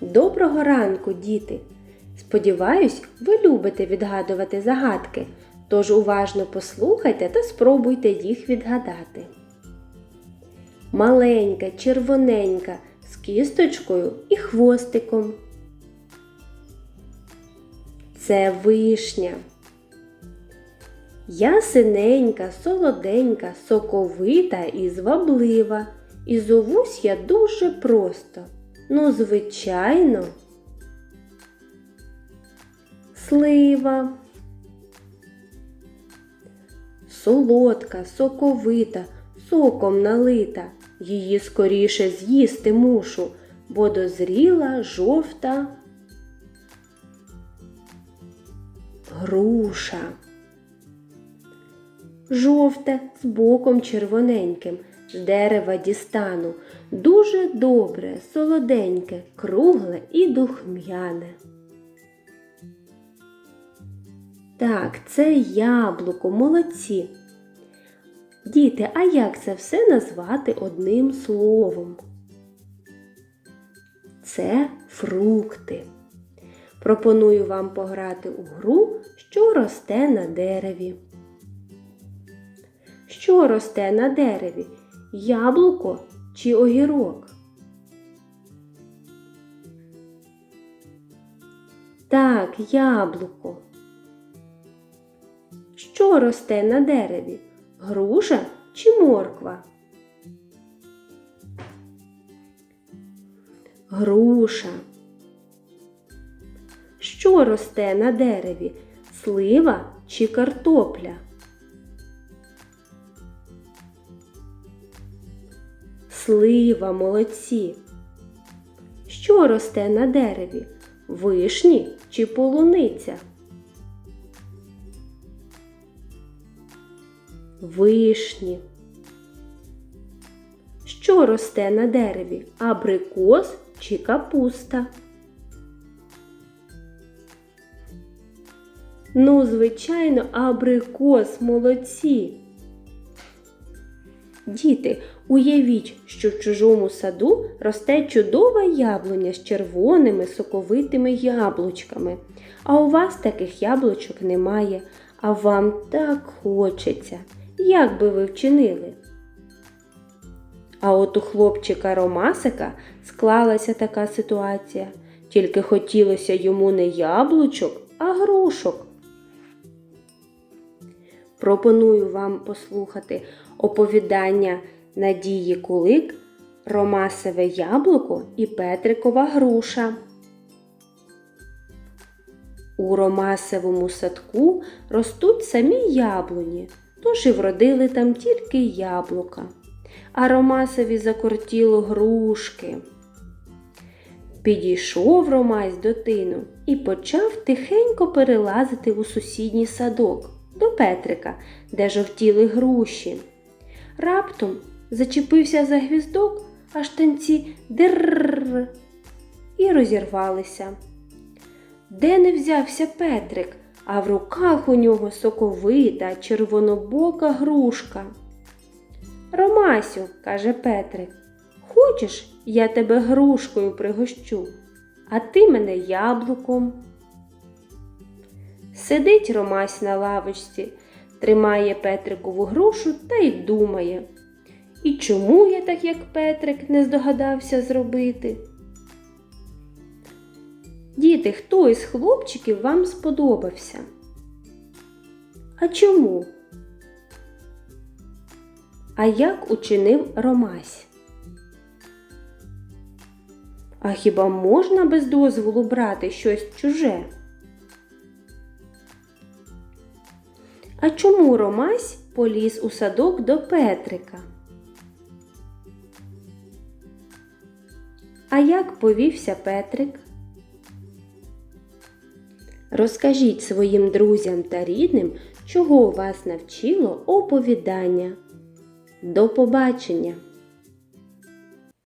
Доброго ранку, діти! Сподіваюсь, ви любите відгадувати загадки, тож уважно послухайте та спробуйте їх відгадати. Маленька, червоненька, з кісточкою і хвостиком. Це вишня. Я синенька, солоденька, соковита і зваблива. І зовусь я дуже просто. Ну, звичайно, слива. Солодка, соковита, соком налита. Її скоріше з'їсти мушу, бо дозріла жовта груша. Жовте з боком червоненьким, з дерева дістану. Дуже добре, солоденьке, кругле і духм'яне. Так, це яблуко, молодці. Діти, а як це все назвати одним словом? Це фрукти. Пропоную вам пограти у гру, що росте на дереві. Що росте на дереві? Яблуко чи огірок? Так, яблуко. Що росте на дереві? Груша чи морква? Груша. Що росте на дереві? Слива чи картопля? Слива, молодці. Що росте на дереві? Вишні чи полуниця? Вишні. Що росте на дереві? Абрикос чи капуста? Ну, звичайно, абрикос молодці. Діти, уявіть, що в чужому саду росте чудова яблуня з червоними соковитими яблучками. А у вас таких яблучок немає, а вам так хочеться. Як би ви вчинили? А от у хлопчика Ромасика склалася така ситуація. Тільки хотілося йому не яблучок, а грушок. Пропоную вам послухати оповідання Надії Кулик Ромасове яблуко і Петрикова груша. У Ромасовому садку ростуть самі яблуні, тож і вродили там тільки яблука, а Ромасові закортіло грушки. Підійшов Ромась до тину і почав тихенько перелазити у сусідній садок до Петрика, де жовтіли груші. Раптом зачепився за гвіздок, аж танці дирррр і розірвалися. Де не взявся Петрик, а в руках у нього соковита червонобока грушка. Ромасю, каже Петрик, хочеш, я тебе грушкою пригощу, а ти мене яблуком. Сидить Ромась на лавочці, тримає Петрикову грушу та й думає. І чому я так, як Петрик, не здогадався зробити? Діти, хто із хлопчиків вам сподобався? А чому? А як учинив Ромась? А хіба можна без дозволу брати щось чуже? А чому Ромась поліз у садок до Петрика? А як повівся Петрик? Розкажіть своїм друзям та рідним, чого вас навчило оповідання. До побачення!